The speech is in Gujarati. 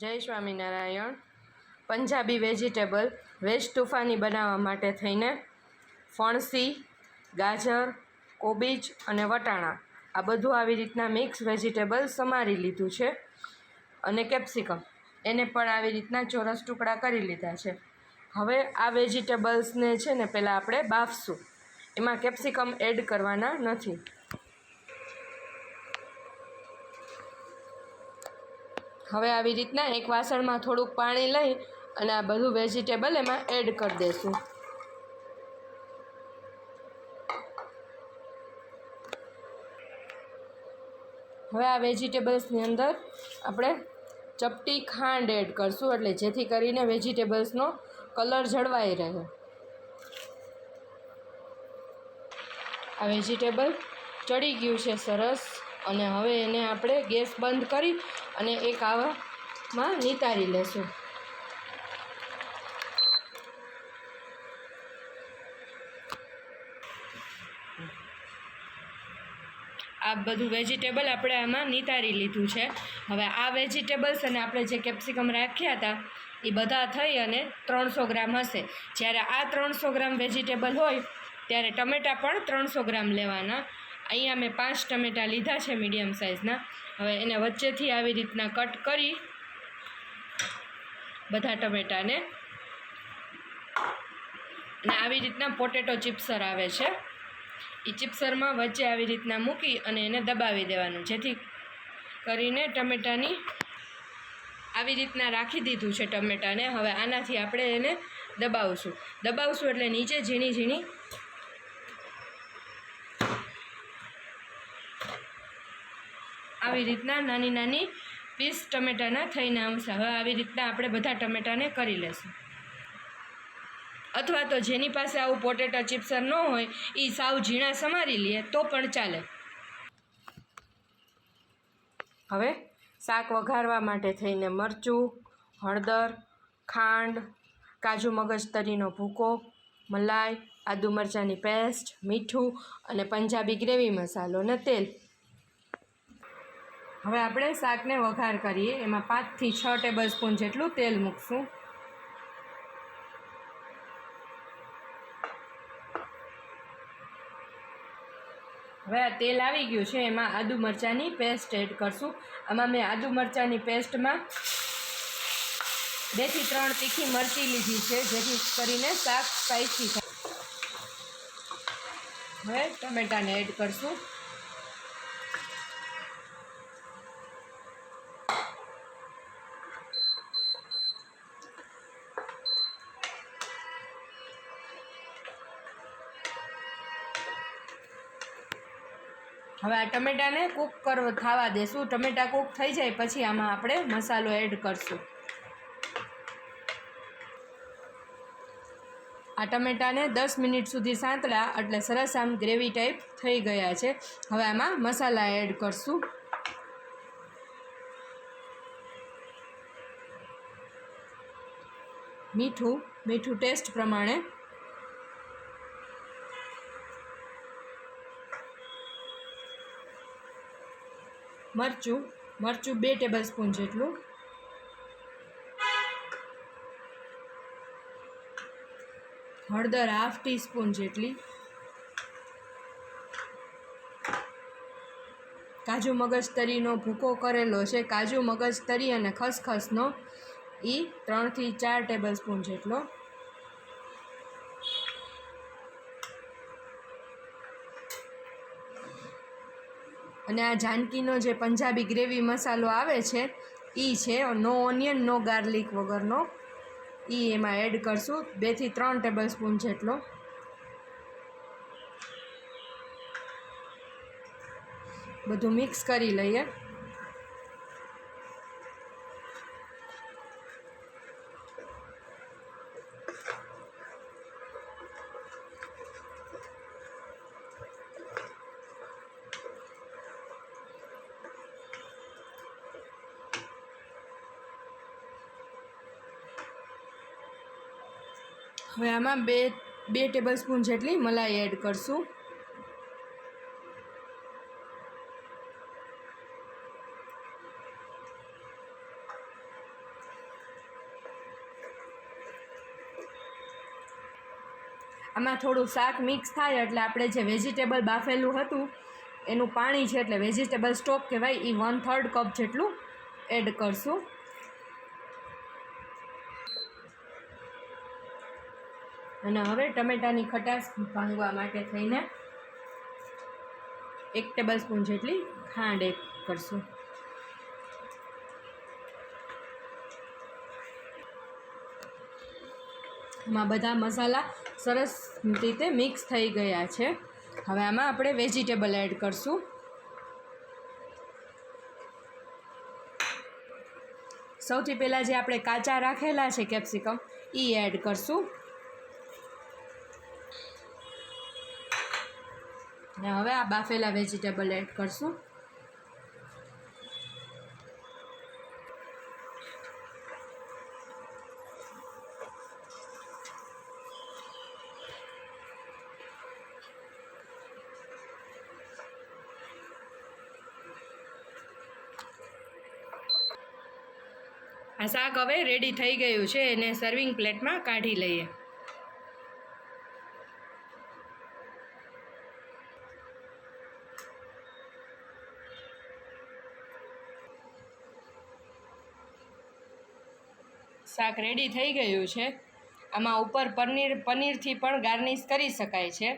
જય સ્વામિનારાયણ. પંજાબી વેજીટેબલ, વેજ તુફાની બનાવવા માટે થઈને ફણસી, ગાજર, કોબીજ અને વટાણા, આ બધું આવી રીતના મિક્સ વેજીટેબલ સમારી લીધું છે અને કેપ્સિકમ, એને પણ આવી રીતના ચોરસ ટુકડા કરી લીધા છે. હવે આ વેજીટેબલ્સને છે ને, પહેલાં આપણે બાફશું. એમાં કેપ્સિકમ એડ કરવાના નથી. હવે આવી રીતના એક વાસણમાં થોડુંક પાણી લઈ અને આ બધું વેજીટેબલ એમાં એડ કરી દઈશું હવે આ વેજીટેબલ્સની અંદર આપણે ચપટી ખાંડ એડ કરશું એટલે જેથી કરીને વેજીટેબલ્સનો કલર જળવાઈ રહે. આ વેજીટેબલ ચડી ગયું છે સરસ. અને હવે એને આપણે ગેસ બંધ કરી અને એક આવામાં નિતારી લેશું. આ બધું વેજીટેબલ આપણે આમાં નિતારી લીધું છે. હવે આ વેજીટેબલ્સ અને આપણે જે કેપ્સિકમ રાખ્યા હતા, એ બધા થઈ અને ત્રણસો ગ્રામ હશે. જ્યારે આ ત્રણસો ગ્રામ વેજીટેબલ હોય, ત્યારે ટમેટાં પણ ત્રણસો ગ્રામ લેવાના. અહીંયા મેં પાંચ ટમેટાં લીધા છે મીડિયમ સાઇઝના. હવે એને વચ્ચેથી આવી રીતના કટ કરી બધા ટમેટાને. અને આવી રીતના પોટેટો ચિપ્સર આવે છે. એ ચિપ્સરમાં વચ્ચે આવી રીતના મૂકી અને એને દબાવી દેવાનું, જેથી કરીને ટમેટાની આવી રીતના રાખી દીધું છે ટમેટાને. હવે આનાથી આપણે એને દબાવશું. દબાવશું એટલે નીચે ઝીણી ઝીણી આવી રીતના નાની નાની પીસ ટમેટાના થઈને આવશે. હવે આવી રીતના આપણે બધા ટમેટાને કરી લેશું. અથવા તો જેની પાસે આવું પોટેટો ચિપ્સર ન હોય એ સાવ ઝીણા સમારી લે, તો પણ ચાલે. હવે શાક વઘારવા માટે થઈને મરચું, હળદર, ખાંડ, કાજુ મગજ તરીનો ભૂકો, મલાઈ, આદુ મરચાંની પેસ્ટ, મીઠું અને પંજાબી ગ્રેવી મસાલો અને તેલ. હવે આપણે શાકને વઘાર કરીએ. એમાં પાંચથી છ ટેબલ સ્પૂન જેટલું તેલ મૂકશું. હવે આ તેલ આવી ગયું છે. એમાં આદુ મરચાંની પેસ્ટ એડ કરશું. આમાં મેં આદુ મરચાંની પેસ્ટમાં બેથી ત્રણ તીખી મરચી લીધી છે, જેથી કરીને શાક સ્પાઇસી થાય. હવે ટમેટાને એડ કરશું. હવે આ ટમેટાને કૂક કર થવા દેશું. ટમેટા કૂક થઈ જાય, પછી આમાં આપણે મસાલો એડ કરશું. આ ટમેટાને દસ મિનિટ સુધી સાંતળા એટલે સરસ આમ ગ્રેવી ટાઈપ થઈ ગયા છે. હવે આમાં મસાલા એડ કરશું. મીઠું મીઠું ટેસ્ટ પ્રમાણે મરચું મરચું બે ટેબલ સ્પૂન જેટલું. હળદર હાફ ટીસ્પૂન જેટલી. કાજુ મગજ તરીનો ભૂકો કરેલો છે. કાજુ મગજ તરી અને ખસખસનો એ ત્રણથી ચાર ટેબલ સ્પૂન જેટલો. અને આ જાનકીનો જે પંજાબી ગ્રેવી મસાલો આવે છે એ છે. નો ઓનિયન, નો ગાર્લિક વગરનો. એ એમાં એડ કરશું. બેથી ત્રણ ટેબલ સ્પૂન જેટલો. બધું મિક્સ કરી લઈએ. હવે આમાં બે બે ટેબલ સ્પૂન જેટલી મલાઈ એડ કરશું. આમાં થોડું શાક મિક્સ થાય એટલે આપણે જે વેજીટેબલ બાફેલું હતું, એનું પાણી છે એટલે વેજીટેબલ સ્ટોક કહેવાય એ વન થર્ડ કપ જેટલું એડ કરશું. અને હવે ટમેટાની ખટાશ ભાંગવા માટે થઈને એક ટેબલ સ્પૂન જેટલી ખાંડ એડ કરશું. આમાં બધા મસાલા સરસ રીતે મિક્સ થઈ ગયા છે. હવે આમાં આપણે વેજીટેબલ એડ કરશું. સૌથી પહેલાં જે આપણે કાચા રાખેલા છે કેપ્સિકમ એ એડ કરશું. ને હવે આ બાફેલા વેજીટેબલ એડ કરશું. આ શાક હવે રેડી થઈ ગયું છે, એને સર્વિંગ પ્લેટમાં કાઢી લઈએ. શાક રેડી થઈ ગયું છે. આમાં ઉપર પનીર પનીરથી પણ ગાર્નિશ કરી શકાય છે.